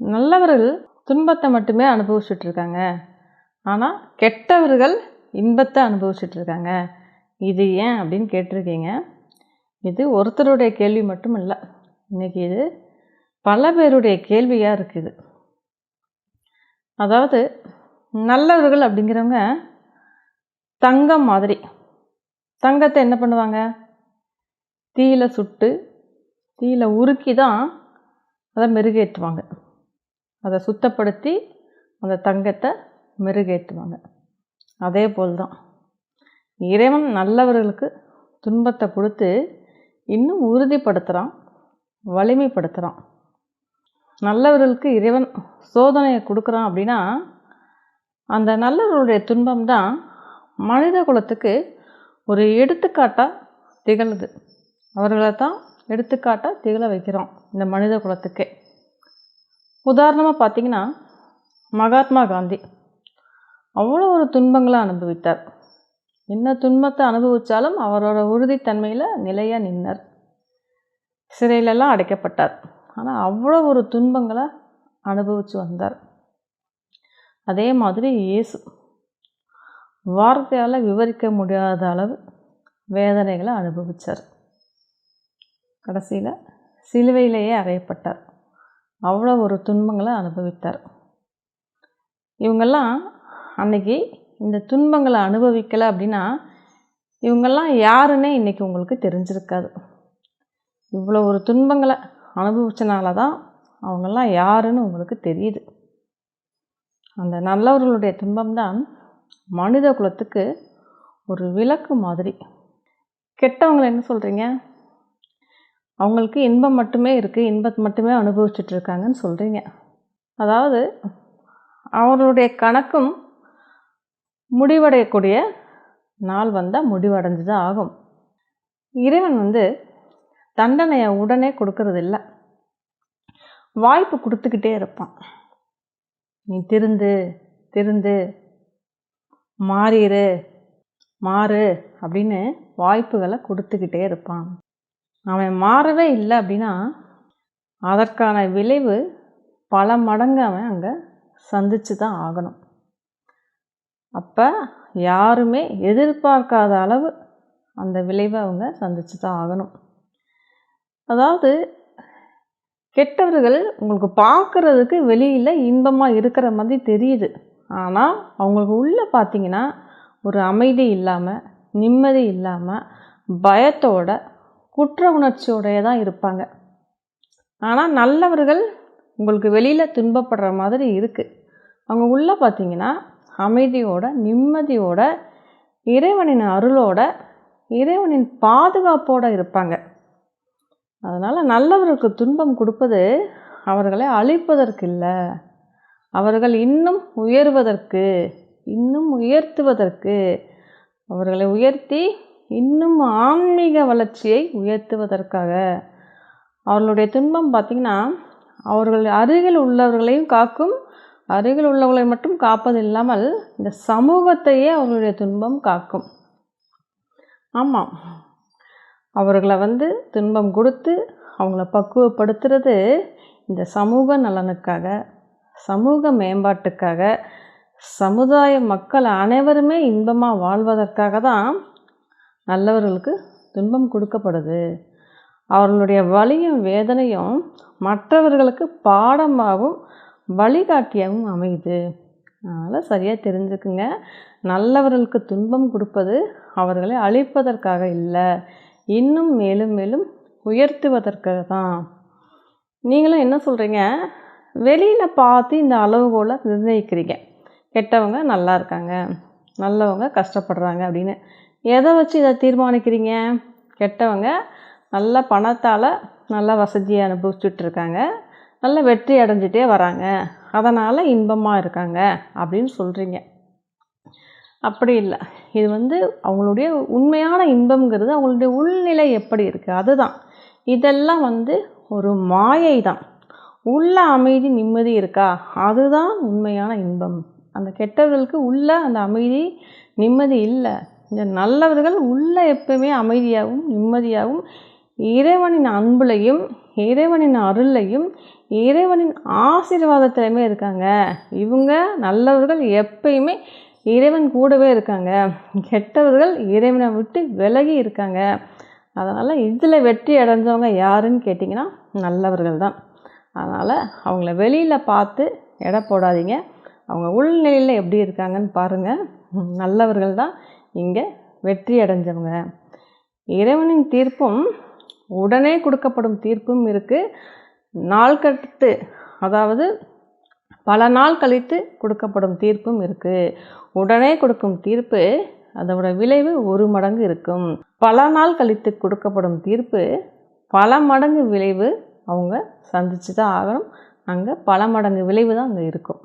நல்லவர்கள் துன்பத்தை மட்டுமே அனுபவிச்சுட்டு இருக்காங்க ஆனால் கெட்டவர்கள் இன்பத்தை அனுபவிச்சுட்டு இருக்காங்க இது ஏன் அப்படின்னு கேட்டிருக்கீங்க? இது ஒருத்தருடைய கேள்வி மட்டும் இல்லை. இன்றைக்கி இது பல பேருடைய கேள்வியாக இருக்குது. அதாவது நல்லவர்கள் அப்படிங்கிறவங்க தங்கம் மாதிரி. தங்கத்தை என்ன பண்ணுவாங்க? தீயில சுட்டு தீயில உருக்கி தான் அதை மெருகேற்றுவாங்க. அதை சுத்தப்படுத்தி அந்த தங்கத்தை மெருகேற்றுவாங்க அதே போல் தான் இறைவன் நல்லவர்களுக்கு துன்பத்தை கொடுத்து இன்னும் உறுதிப்படுத்துகிறான் வலிமைப்படுத்துகிறான் நல்லவர்களுக்கு இறைவன் சோதனையை கொடுக்குறான் அப்படின்னா அந்த நல்லவர்களுடைய துன்பம் தான் மனித குலத்துக்கு ஒரு எடுத்துக்காட்டாக திகழுது. அவர்களை தான் எடுத்துக்காட்டாக திகழ வைக்கிறோம் இந்த மனித குலத்துக்கே. உதாரணமாக பார்த்தீங்கன்னா மகாத்மா காந்தி. அவ்வளோ ஒரு துன்பங்களை அனுபவித்தார். என்ன துன்பத்தை அனுபவித்தாலும் அவரோட உறுதித்தன்மையில் நிலையாக நின்னார். சிறையிலெல்லாம் அடைக்கப்பட்டார். ஆனால் அவ்வளோ ஒரு துன்பங்களை அனுபவித்து வந்தார். அதே மாதிரி இயேசு. வார்த்தையால் விவரிக்க முடியாத அளவு வேதனைகளை அனுபவித்தார் கடைசியில் சிலுவையிலேயே அறையப்பட்டார். அவ்வளோ ஒரு துன்பங்களை அனுபவித்தார். இவங்கெல்லாம் அன்னைக்கு இந்த துன்பங்களை அனுபவிக்கலை அப்படின்னா இவங்கெல்லாம் யாருன்னே இன்றைக்கி உங்களுக்கு தெரிஞ்சிருக்காது. இவ்வளோ ஒரு துன்பங்களை அனுபவிச்சனால தான் அவங்கெல்லாம் யாருன்னு உங்களுக்கு தெரியுது. அந்த நல்லவர்களுடைய துன்பம்தான் மனித குலத்துக்கு ஒரு விளக்கு மாதிரி. கெட்டவங்களை என்ன சொல்கிறீங்க அவங்களுக்கு இன்பம் மட்டுமே இருக்குது இன்பத்தை மட்டுமே அனுபவிச்சுட்டு இருக்காங்கன்னு சொல்கிறீங்க அதாவது அவர்களுடைய கணக்கும் முடிவடையக்கூடிய நாள் வந்தால் முடிவடைஞ்சு தான் ஆகும். இறைவன் வந்து தண்டனையை உடனே கொடுக்கறதில்ல. வாய்ப்பு கொடுத்துக்கிட்டே இருப்பான். நீ திருந்து திருந்து மாறிடு மாறு அப்படின்னு வாய்ப்புகளை கொடுத்துக்கிட்டே இருப்பான். அவன் மாறவே இல்லை அப்படின்னா அதற்கான விளைவு பல மடங்கு அவன் அங்கே சந்தித்து தான் ஆகணும். அப்போ யாருமே எதிர்பார்க்காத அளவு அந்த விளைவை அவங்க சந்தித்து தான் ஆகணும். அதாவது கெட்டவர்கள் உங்களுக்கு பார்க்குறதுக்கு வெளியில் இன்பமாக இருக்கிற மாதிரி தெரியுது. ஆனால் அவங்களுக்கு உள்ளே பார்த்தீங்கன்னா ஒரு அமைதி இல்லாமல் நிம்மதி இல்லாமல் பயத்தோட குற்ற உணர்ச்சியோடைய தான் இருப்பாங்க. ஆனால் நல்லவர்கள் உங்களுக்கு வெளியில் துன்பப்படுற மாதிரி இருக்குது அவங்க உள்ளே பார்த்தீங்கன்னா அமைதியோட நிம்மதியோட இறைவனின் அருளோட இறைவனின் பாதுகாப்போடு இருப்பாங்க. அதனால் நல்லவர்களுக்கு துன்பம் கொடுப்பது அவர்களை அழிப்பதற்கு இல்லை. அவர்கள் இன்னும் உயர்வதற்கு இன்னும் உயர்த்துவதற்கு அவர்களை உயர்த்தி இன்னும் ஆன்மீக வளர்ச்சியை உயர்த்துவதற்காக. அவர்களுடைய துன்பம் பார்த்திங்கன்னா அவர்கள் அருகில் உள்ளவர்களையும் காக்கும் அருகில் உள்ளவர்களை மட்டும் காப்பது இல்லாமல் இந்த சமூகத்தையே அவர்களுடைய துன்பம் காக்கும். ஆமாம் அவர்களை வந்து துன்பம் கொடுத்து அவங்கள பக்குவப்படுத்துறது இந்த சமூக நலனுக்காக சமூக மேம்பாட்டுக்காக சமுதாய மக்கள் அனைவருமே இன்பமாக வாழ்வதற்காக தான் நல்லவர்களுக்கு துன்பம் கொடுக்கப்படுது. அவர்களுடைய வலியும் வேதனையும் மற்றவர்களுக்கு பாடமாகவும் வழிகாட்டியாகவும் அமையுது. அதனால் சரியாக தெரிஞ்சுக்குங்க. நல்லவர்களுக்கு துன்பம் கொடுப்பது அவர்களை அழிப்பதற்காக இல்லை. இன்னும் மேலும் மேலும் உயர்த்துவதற்காக தான் நீங்களும் என்ன சொல்கிறீங்க வெளியில் பார்த்து இந்த அளவுகோலை நிர்ணயிக்கிறீங்க. கெட்டவங்க நல்லா இருக்காங்க. நல்லவங்க கஷ்டப்படுறாங்க அப்படின்னு எதை வச்சு இதை தீர்மானிக்கிறீங்க? கெட்டவங்க நல்ல பணத்தால் நல்ல வசதியை அனுபவிச்சுட்டு இருக்காங்க. நல்ல வெற்றி அடைஞ்சிட்டே வராங்க. அதனால் இன்பமாக இருக்காங்க அப்படின்னு சொல்கிறீங்க அப்படி இல்லை. இது வந்து அவங்களுடைய உண்மையான இன்பம்ங்கிறது அவங்களுடைய உள்நிலை எப்படி இருக்குது அதுதான். இதெல்லாம் வந்து ஒரு மாயை தான் உள்ள அமைதி நிம்மதி இருக்கா? அதுதான் உண்மையான இன்பம். அந்த கெட்டவர்களுக்கு உள்ள அந்த அமைதி நிம்மதி இல்லை. இந்த நல்லவர்கள் உள்ள எப்பவுமே அமைதியாகவும் நிம்மதியாகவும் இறைவனின் அன்புலையும் இறைவனின் அருளையும் இறைவனின் ஆசீர்வாதத்திலையுமே இருக்காங்க. இவங்க நல்லவர்கள் எப்பயுமே இறைவன் கூடவே இருக்காங்க. கெட்டவர்கள் இறைவனை விட்டு விலகி இருக்காங்க. அதனால் இதில் வெற்றி அடைஞ்சவங்க யாருன்னு கேட்டிங்கன்னா நல்லவர்கள் தான். அதனால் அவங்கள வெளியில் பார்த்து எடை போடாதீங்க. அவங்க உள்நிலையில் எப்படி இருக்காங்கன்னு பாருங்கள் நல்லவர்கள் தான் இங்கே வெற்றி அடைஞ்சவங்க. இறைவனின் தீர்ப்பும் உடனே கொடுக்கப்படும் தீர்ப்பும் இருக்குது நாள் கட்டு அதாவது பல நாள் கழித்து கொடுக்கப்படும் தீர்ப்பும் இருக்குது உடனே கொடுக்கும் தீர்ப்பு அதோட விளைவு ஒரு மடங்கு இருக்கும். பல நாள் கழித்து கொடுக்கப்படும் தீர்ப்பு பல மடங்கு விளைவு அவங்க சந்திச்சு தான் ஆகணும். அங்கே பல மடங்கு விளைவு தான் அங்கே இருக்கும்.